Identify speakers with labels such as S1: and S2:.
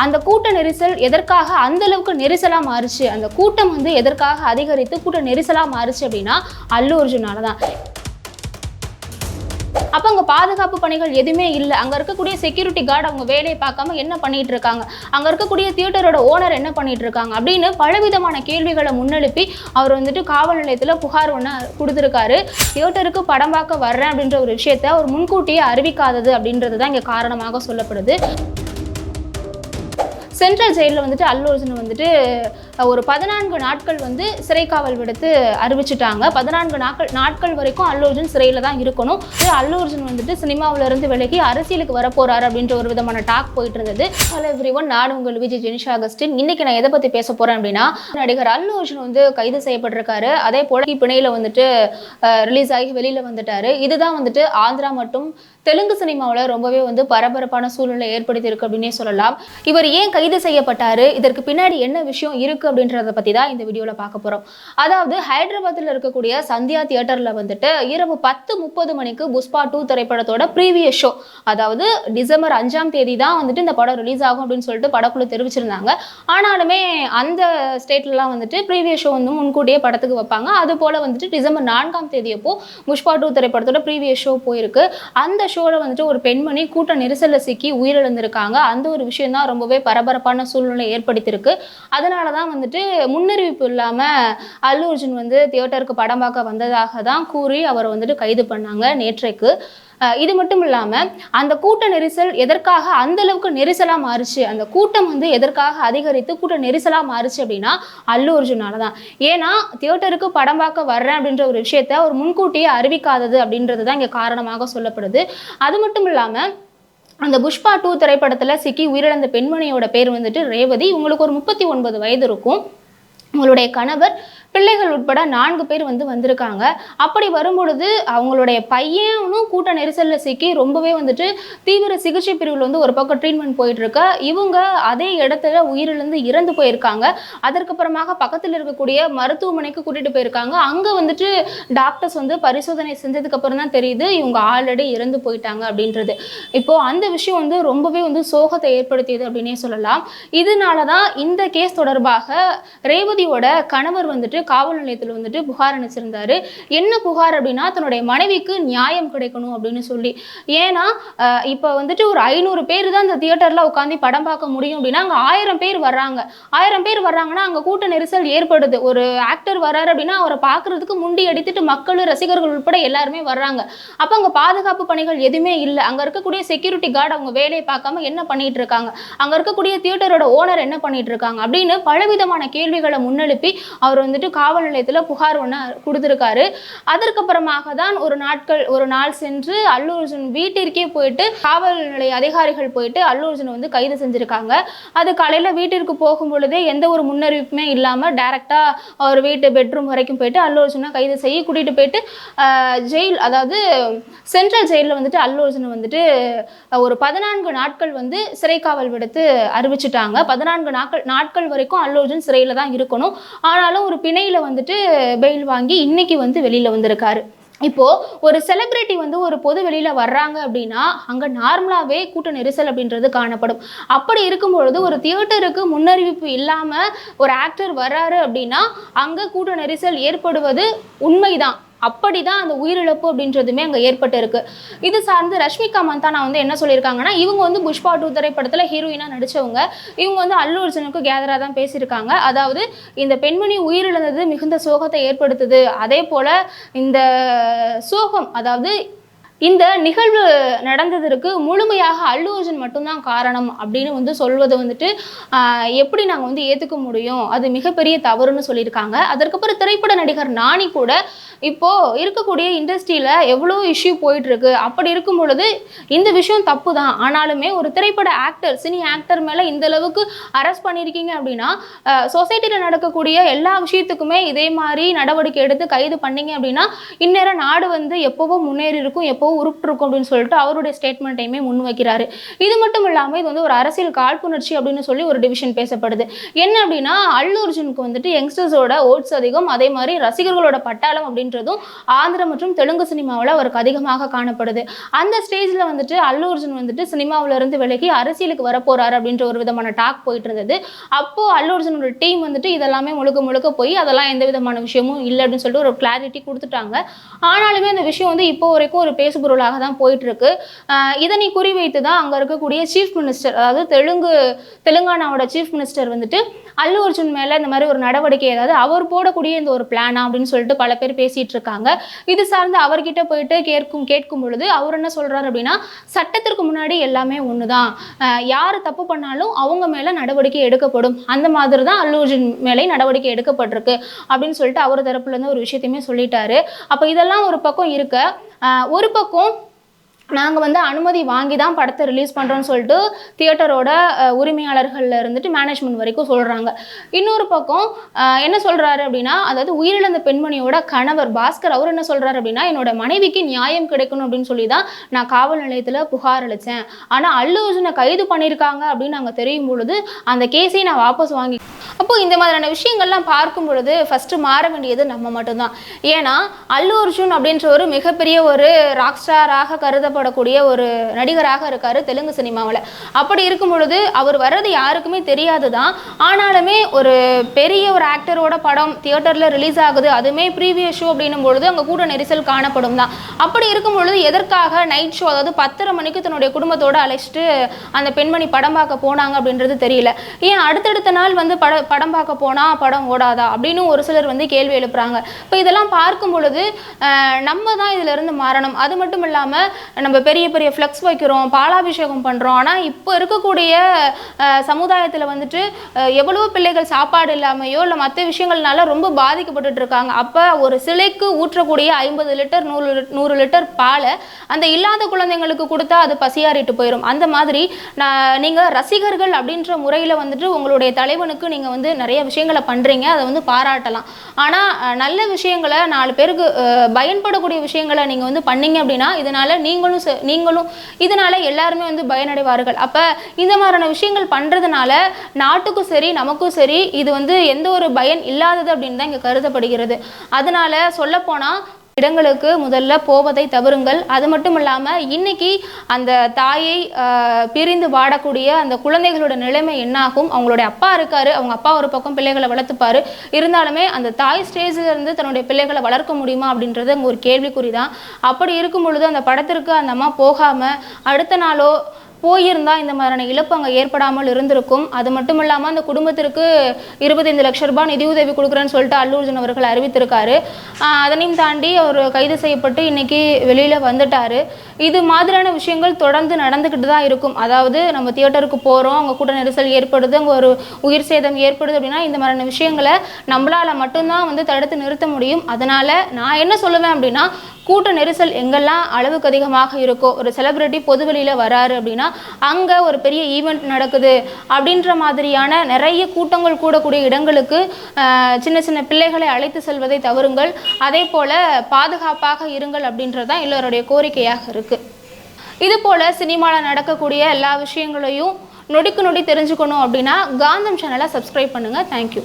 S1: அந்த கூட்ட நெரிசல் எதற்காக அந்த அளவுக்கு நெரிசலாக மாறுச்சு? அந்த கூட்டம் வந்து எதற்காக அதிகரித்து கூட்ட நெரிசலாக மாறுச்சு அப்படின்னா அல்லு அர்ஜுனால தான். அப்போ அங்கே பாதுகாப்பு பணிகள் எதுவுமே இல்லை. அங்கே இருக்கக்கூடிய செக்யூரிட்டி கார்டு அவங்க வேலையை பார்க்காம என்ன பண்ணிட்டு இருக்காங்க? அங்கே இருக்கக்கூடிய தியேட்டரோட ஓனர் என்ன பண்ணிட்டு இருக்காங்க? அப்படின்னு பலவிதமான கேள்விகளை முன்னெழுப்பி அவர் வந்துட்டு காவல் நிலையத்தில் புகார் ஒன்று கொடுத்துருக்காரு. தியேட்டருக்கு படம் பார்க்க வர்றேன் அப்படின்ற ஒரு விஷயத்த அவர் முன்கூட்டியே அறிவிக்காதது அப்படின்றது தான் இங்கே காரணமாக சொல்லப்படுது. சென்ட்ரல் ஜெயிலில் வந்துட்டு அல்லு அர்ஜுன் வந்துட்டு ஒரு பதினான்கு நாட்கள் வந்து சிறை காவல் விடுத்து அறிவிச்சிட்டாங்க. பதினான்கு நாட்கள் நாட்கள் வரைக்கும் அல்லு அர்ஜுன் சிறையில் தான் இருக்கணும். அல்லு அர்ஜுன் வந்துட்டு சினிமாவிலிருந்து விலகி அரசியலுக்கு வரப்போறாரு அப்படின்ற ஒரு விதமான டாக் போயிட்டு இருந்தது. ஹலோ எவ்ரி ஒன் நான் உங்கள் விஜய் ஜெனிஷா அகஸ்டின். இன்னைக்கு நான் எதை பற்றி பேச போகிறேன் அப்படின்னா நடிகர் அல்லு அர்ஜுன் வந்து கைது செய்யப்பட்டிருக்காரு. அதே போல பிணையில் வந்துட்டு ரிலீஸ் ஆகி வெளியில் வந்துட்டாரு. இதுதான் வந்துட்டு ஆந்திரா மற்றும் தெலுங்கு சினிமாவில் ரொம்பவே வந்து பரபரப்பான சூழ்நிலை ஏற்படுத்தியிருக்கு அப்படின்னே சொல்லலாம். இவர் ஏன் கைது செய்யப்பட்டாரு. இதற்கு பின்னாடி என்ன விஷயம் இருக்கு அப்படின்றத பத்தி தான் இந்த வீடியோல பார்க்க போறோம். அதாவது ஹைதராபாத்தில் இருக்கக்கூடிய சந்தியா தியேட்டர்ல வந்துட்டு இரவு பத்து முப்பது மணிக்கு புஷ்பா டூ திரைப்படத்தோட ப்ரீவியஸ் ஷோ அதாவது டிசம்பர் அஞ்சாம் தேதி தான் வந்துட்டு இந்த படம் ரிலீஸ் ஆகும் அப்படின்னு சொல்லிட்டு படக்குழு தெரிவிச்சிருந்தாங்க. ஆனாலுமே அந்த ஸ்டேட்லலாம் வந்துட்டு ப்ரீவியஸ் ஷோ வந்து முன்கூட்டியே படத்துக்கு வைப்பாங்க. அது போல வந்துட்டு டிசம்பர் நான்காம் தேதி அப்போ புஷ்பா டூ திரைப்படத்தோட ப்ரீவியஸ் ஷோ போயிருக்கு. அந்த ஷோவில் வந்துட்டு ஒரு பெண்மணி கூட்ட நெரிசலில் சிக்கி உயிரிழந்திருக்காங்க. அந்த ஒரு விஷயம் தான் ரொம்பவே பரபரப்பு பரபரப்பான சூழ்நிலை ஏற்படுத்தியிருக்கு. அதனால தான் வந்துட்டு முன்னறிவிப்பு இல்லாமல் அல்லு அர்ஜுன் வந்து தியேட்டருக்கு படம் பார்க்க வந்ததாக தான் கூறி அவரை வந்துட்டு கைது பண்ணாங்க நேற்றைக்கு. இது மட்டும் இல்லாமல் அந்த கூட்ட நெரிசல் எதற்காக அந்த அளவுக்கு நெரிசலாக மாறுச்சு? அந்த கூட்டம் வந்து எதற்காக அதிகரித்து கூட்ட நெரிசலாக மாறுச்சு அப்படின்னா அல்லு அர்ஜுனால தான். ஏன்னா தியேட்டருக்கு படம் பார்க்க வர்றேன் அப்படின்ற ஒரு விஷயத்த ஒரு முன்கூட்டியே அறிவிக்காதது அப்படின்றது தான் இங்கே காரணமாக சொல்லப்படுது. அது மட்டும் இல்லாமல் அந்த புஷ்பா டூ திரைப்படத்தில் சிக்கி உயிரிழந்த பெண்மணியோட பேர் வந்துட்டு ரேவதி. உங்களுக்கு ஒரு முப்பத்தி ஒன்பது வயது இருக்கும். உங்களுடைய கணவர் பிள்ளைகள் உட்பட நான்கு பேர் வந்து வந்திருக்காங்க. அப்படி வரும்பொழுது அவங்களுடைய பையனும் கூட்ட நெரிசலில் சிக்கி ரொம்பவே வந்துட்டு தீவிர சிகிச்சை பிரிவில் வந்து ஒரு பக்கம் ட்ரீட்மெண்ட் போயிட்டு இருக்க இவங்க அதே இடத்துல உயிரிழந்து இறந்து போயிருக்காங்க. அதற்கப்புறமாக பக்கத்தில் இருக்கக்கூடிய மருத்துவமனைக்கு கூட்டிட்டு போயிருக்காங்க. அங்கே வந்துட்டு டாக்டர்ஸ் வந்து பரிசோதனை செஞ்சதுக்கு அப்புறம் தான் தெரியுது இவங்க ஆல்ரெடி இறந்து போயிட்டாங்க அப்படின்றது. இப்போ அந்த விஷயம் வந்து ரொம்பவே வந்து சோகத்தை ஏற்படுத்தியது அப்படின்னே சொல்லலாம். இதனால தான் இந்த கேஸ் தொடர்பாக ரேவதியோட கணவர் வந்துட்டு காவல் நிலையத்தில் வந்துட்டு புகார் அனுப்பிச்சிருந்தாரு. என்ன புகார் அப்படின்னா தன்னுடைய மனைவிக்கு நியாயம் கிடைக்கணும் அப்படின்னு சொல்லி. ஏன்னா இப்போ வந்துட்டு ஒரு ஐநூறு பேர் தான் இந்த தியேட்டரில் உட்காந்து படம் பார்க்க முடியும் அப்படின்னா அங்கே ஆயிரம் பேர் வர்றாங்க. ஆயிரம் பேர் வர்றாங்கன்னா அங்கே கூட்ட நெரிசல் ஏற்படுது. ஒரு ஆக்டர் வர்றாரு அப்படின்னா அவரை பார்க்கறதுக்கு முண்டி அடித்துட்டு மக்கள் ரசிகர்கள் உட்பட எல்லாருமே வர்றாங்க. அப்போ அங்கே பாதுகாப்பு பணிகள் எதுவுமே இல்லை. அங்கே இருக்கக்கூடிய செக்யூரிட்டி கார்டு அவங்க வேலையை பார்க்காம என்ன பண்ணிட்டு இருக்காங்க? அங்கே இருக்கக்கூடிய தியேட்டரோட ஓனர் என்ன பண்ணிட்டு இருக்காங்க? அப்படின்னு பலவிதமான கேள்விகளை முன்னெழுப்பி அவர் வந்துட்டு காவல் நிலையத்தில் புகார் ஒன்று கொடுத்துருக்காரு. அதற்கப்புறமாக தான் ஒரு நாட்கள் ஒரு நாள் சென்று அல்லு அர்ஜுன் வீட்டிற்கே போயிட்டு காவல் நிலைய அதிகாரிகள் போயிட்டு அல்லு அர்ஜுனை வந்து கைது செஞ்சுருக்காங்க. அது காலையில் வீட்டிற்கு போகும் பொழுதே எந்த ஒரு முன்னறிவிப்புமே இல்லாமல் டேரெக்டாக அவர் வீட்டு பெட்ரூம் வரைக்கும் போயிட்டு அல்லு அர்ஜுனை கைது செய்ய கூட்டிகிட்டு போயிட்டு ஜெயில் அதாவது சென்ட்ரல் ஜெயிலில் வந்துட்டு அல்லு அர்ஜுனை வந்துட்டு ஒரு பதினான்கு நாட்கள் வந்து சிறை காவல் விடுத்து அறிவிச்சிட்டாங்க. பதினான்கு நாட்கள் நாட்கள் வரைக்கும் அல்லு அர்ஜுன் சிறையில் தான் இருக்கணும். ஆனாலும் ஒரு சென்னையில் வந்துட்டு பெயில் வாங்கி இன்னைக்கு வந்து வெளியில் வந்திருக்காரு. இப்போது ஒரு செலிப்ரிட்டி வந்து ஒரு பொது வெளியில் வர்றாங்க அப்படின்னா அங்கே நார்மலாகவே கூட்ட நெரிசல் அப்படின்றது காணப்படும். அப்படி இருக்கும் பொழுது ஒரு தியேட்டருக்கு முன்னறிவிப்பு இல்லாமல் ஒரு ஆக்டர் வர்றாரு அப்படின்னா அங்கே கூட்ட நெரிசல் ஏற்படுவது உண்மைதான். அப்படிதான் அந்த உயிரிழப்பு அப்படின்றதுமே அங்கே ஏற்பட்டு இருக்கு இது சார்ந்து ரஷ்மிகா மந்தானா வந்து என்ன சொல்லியிருக்காங்கன்னா இவங்க வந்து புஷ்பா டூ திரைப்படத்தில் ஹீரோயினாக நடித்தவங்க இவங்க வந்து அல்லு அர்ஜுனுக்கு கேதராக தான் பேசியிருக்காங்க. அதாவது இந்த பெண்மணி உயிரிழந்தது மிகுந்த சோகத்தை ஏற்படுத்துது. அதே போல் இந்த சோகம் அதாவது இந்த நிகழ்வு நடந்ததற்கு முழுமையாக அல்லு அர்ஜுன் மட்டும்தான் காரணம் அப்படின்னு வந்து சொல்வது வந்துட்டு எப்படி நாங்கள் வந்து ஏற்றுக்க முடியும்? அது மிகப்பெரிய தவறுன்னு சொல்லியிருக்காங்க. அதற்கப்புறம் திரைப்பட நடிகர் நானி கூட இப்போ இருக்கக்கூடிய இண்டஸ்ட்ரியில் எவ்வளோ இஷ்யூ போயிட்டு இருக்கு அப்படி இருக்கும் பொழுது இந்த விஷயம் தப்பு தான் ஆனாலுமே ஒரு திரைப்பட ஆக்டர் சினி ஆக்டர் மேலே இந்த அளவுக்கு அரெஸ்ட் பண்ணியிருக்கீங்க அப்படின்னா சொசைட்டியில் நடக்கக்கூடிய எல்லா விஷயத்துக்குமே இதே மாதிரி நடவடிக்கை எடுத்து கைது பண்ணீங்க அப்படின்னா இந்நேரம் நாடு வந்து எப்போவோ முன்னேறி இருக்கும் எப்போவோ உருப்பிட்டுருக்கும் அப்படின்னு சொல்லிட்டு அவருடைய ஸ்டேட்மெண்ட்டையுமே முன் வைக்கிறாரு இது மட்டும் இல்லாமல் இது வந்து ஒரு அரசியல் காழ்ப்புணர்ச்சி அப்படின்னு சொல்லி ஒரு டிவிஷன் பேசப்படுது. என்ன அப்படின்னா அல்லு அர்ஜுனுக்கு வந்துட்டு யங்ஸ்டர்ஸோட ஓட்ஸ் அதிகம் அதே மாதிரி ரசிகர்களோட பட்டாளம் அப்படின்றதும் ஆந்திர மற்றும் தெலுங்கு சினிமாவில் அவருக்கு அதிகமாக காணப்படுது. அந்த ஸ்டேஜில் வந்துட்டு அல்லு அர்ஜுன் வந்துட்டு சினிமாவில் இருந்து விலகி அரசியலுக்கு வரப்போறாரு அப்படின்ற ஒரு விதமான டாக் போயிட்டு இருந்தது அப்போ அல்லு அர்ஜுனோட டீம் வந்துட்டு இதெல்லாமே முழுக்க முழுக்க போய் அதெல்லாம் எந்த விதமான விஷயமும் இல்லை அப்படின்னு சொல்லிட்டு ஒரு கிளாரிட்டி கொடுத்துட்டாங்க. ஆனாலுமே அந்த விஷயம் வந்து இப்போ வரைக்கும் ஒரு பேசுபொருளாக தான் போயிட்டு இருக்கு இதனை குறிவைத்து தான் அங்கே இருக்கக்கூடிய சீஃப் மினிஸ்டர் அதாவது தெலுங்கு தெலுங்கானாவோட சீஃப் மினிஸ்டர் வந்துட்டு அல்லு அர்ஜுன் மேலே இந்த மாதிரி ஒரு நடவடிக்கை ஏதாவது அவர் போடக்கூடிய இந்த ஒரு பிளானா அப்படின்னு சொல்லிட்டு பல பேர் பேசிட்டு இருக்காங்க. இது சார்ந்து அவர்கிட்ட போயிட்டு கேட்கும் கேட்கும் பொழுது அவர் என்ன சொல்றாரு அப்படின்னா சட்டத்திற்கு முன்னாடி எல்லாமே ஒன்று தான் யார் தப்பு பண்ணாலும் அவங்க மேலே நடவடிக்கை எடுக்கப்படும். அந்த மாதிரி தான் அல்லு அர்ஜுன் மேலே நடவடிக்கை எடுக்கப்பட்டிருக்கு அப்படின்னு சொல்லிட்டு அவர் தரப்புலேருந்து ஒரு விஷயத்தையுமே சொல்லிட்டாரு. அப்போ இதெல்லாம் ஒரு பக்கம் இருக்க ஒரு பக்கம் நாங்கள் வந்து அனுமதி வாங்கி தான் படத்தை ரிலீஸ் பண்ணுறோன்னு சொல்லிட்டு தியேட்டரோட உரிமையாளர்களில் இருந்துட்டு மேனேஜ்மெண்ட் வரைக்கும் சொல்கிறாங்க இன்னொரு பக்கம் என்ன சொல்கிறாரு அப்படின்னா அதாவது உயிரிழந்த பெண்மணியோட கணவர் பாஸ்கர் அவர் என்ன சொல்கிறாரு அப்படின்னா என்னோட மனைவிக்கு நியாயம் கிடைக்கணும் அப்படின்னு சொல்லி தான் நான் காவல் நிலையத்தில் புகார் அளித்தேன் ஆனால் அல்லு அர்ஜுனை கைது பண்ணியிருக்காங்க அப்படின்னு நாங்கள் தெரியும் பொழுது அந்த கேஸையும் நான் வாபஸ் வாங்கி அப்போ இந்த மாதிரியான விஷயங்கள்லாம் பார்க்கும் பொழுது ஃபஸ்ட்டு மாற வேண்டியது நம்ம மட்டும்தான். ஏன்னா அல்லு அர்ஜுன் அப்படின்ற ஒரு மிகப்பெரிய ஒரு ராக் ஸ்டாராக கருதப்படக்கூடிய ஒரு நடிகராக இருக்காரு தெலுங்கு சினிமாவில். அப்படி இருக்கும் பொழுது அவர் வர்றது யாருக்குமே தெரியாது தான் ஆனாலுமே ஒரு பெரிய ஒரு ஆக்டரோட படம் தியேட்டரில் ரிலீஸ் ஆகுது. அதுவுமே ப்ரீவியஸ் ஷோ அப்படின்னும் பொழுது அங்கே கூட நெரிசல் காணப்படும் தான். அப்படி இருக்கும் பொழுது எதற்காக நைட் ஷோ அதாவது பத்தரை மணிக்கு தன்னுடைய குடும்பத்தோடு அழைச்சிட்டு அந்த பெண்மணி படம் பார்க்க போனாங்க அப்படின்றது தெரியல. ஏன் அடுத்தடுத்த நாள் வந்து பட படம் பார்க்க போனால் படம் ஓடாதா அப்படின்னு ஒரு சிலர் வந்து கேள்வி எழுப்புறாங்க. இப்போ இதெல்லாம் பார்க்கும் பொழுது நம்ம தான் இதிலிருந்து மாறணும். அது மட்டும் இல்லாமல் நம்ம பெரிய பெரிய ஃப்ளெக்ஸ் வைக்கிறோம் பாலாபிஷேகம் பண்ணுறோம் ஆனால் இப்போ இருக்கக்கூடிய சமுதாயத்தில் வந்துட்டு அஹ், எவ்வளவோ பிள்ளைகள் சாப்பாடு இல்லாமையோ இல்லை மற்ற விஷயங்கள்னால ரொம்ப பாதிக்கப்பட்டுட்டு இருக்காங்க. அப்போ ஒரு சிலைக்கு ஊற்றக்கூடிய ஐம்பது லிட்டர் நூறு நூறு லிட்டர் பாலை அந்த இல்லாத குழந்தைங்களுக்கு கொடுத்தா அது பசியாறிட்டு போயிடும் அந்த மாதிரி நான் நீங்கள் ரசிகர்கள் அப்படின்ற முறையில் வந்துட்டு உங்களுடைய தலைவனுக்கு நீங்கள் வந்து நிறைய விஷயங்களை பண்ணுறீங்க அதை வந்து பாராட்டலாம். ஆனால் நல்ல விஷயங்களை நாலு பேருக்கு பயன்படக்கூடிய விஷயங்களை நீங்கள் வந்து பண்ணீங்க அப்படின்னா இதனால் நீங்களும் நீங்களும் நீங்களும் இதனால் எல்லாருமே வந்து பயனடைவார்கள். அப்போ இந்த மாதிரியான விஷயங்கள் பண்ணுறதுனால நாட்டுக்கும் சரி நமக்கும் சரி இது வந்து எந்த ஒரு பயன் இல்லாதது அப்படின்னு தான் இங்கே கருதப்படுகிறது. அதனால சொல்லப்போனால் இடங்களுக்கு முதல்ல போவதை தவறுங்கள். அது மட்டும் இல்லாமல் இன்னைக்கு அந்த தாயை பிரிந்து வாடக்கூடிய அந்த குழந்தைகளோட நிலைமை என்னாகும்? அவங்களுடைய அப்பா இருக்காரு. அவங்க அப்பா ஒரு பக்கம் பிள்ளைகளை வளர்த்துப்பாரு. இருந்தாலுமே அந்த தாய் ஸ்டேஜில் இருந்து தன்னுடைய பிள்ளைகளை வளர்க்க முடியுமா அப்படின்றது அங்கே ஒரு கேள்விக்குறி தான் அப்படி இருக்கும் பொழுது அந்த படத்திற்கு அந்த அம்மா போகாமல் அடுத்த நாளோ போயிருந்தா இந்த மாதிரியான இழப்பு அங்கே ஏற்படாமல் இருந்திருக்கும். அது மட்டும் இல்லாமல் அந்த குடும்பத்திற்கு இருபத்தைந்து லட்ச ரூபாய் நிதியுதவி கொடுக்குறேன்னு சொல்லிட்டு அல்லூர்ஜன் அவர்கள் அறிவித்திருக்காரு. அதனையும் தாண்டி அவர் கைது செய்யப்பட்டு இன்னைக்கு வெளியில் வந்துட்டார். இது மாதிரியான விஷயங்கள் தொடர்ந்து நடந்துக்கிட்டு தான் இருக்கும். அதாவது நம்ம தியேட்டருக்கு போகிறோம் அங்கே கூட நெரிசல் ஏற்படுது அங்கே ஒரு உயிர் சேதம் ஏற்படுது அப்படின்னா இந்த மாதிரியான விஷயங்களை நம்மளால் மட்டும்தான் வந்து தடுத்து நிறுத்த முடியும். அதனால் நான் என்ன சொல்லுவேன் அப்படின்னா கூட்ட நெரிசல் எங்கெல்லாம் அளவுக்கு அதிகமாக இருக்கோ ஒரு செலிபிரிட்டி பொதுவெளியில் வராரு அப்படின்னா அங்கே ஒரு பெரிய ஈவெண்ட் நடக்குது அப்படின்ற மாதிரியான நிறைய கூட்டங்கள் கூடக்கூடிய இடங்களுக்கு சின்ன சின்ன பிள்ளைகளை அழைத்து செல்வதை தவறுங்கள். அதே போல் பாதுகாப்பாக இருங்கள் அப்படின்றது தான் எல்லோருடைய கோரிக்கையாக இருக்குது இது போல் சினிமாவில் நடக்கக்கூடிய எல்லா விஷயங்களையும் நொடிக்கு நொடி தெரிஞ்சுக்கணும் அப்படின்னா காந்தம் சேனலை சப்ஸ்கிரைப் பண்ணுங்கள் தேங்க்யூ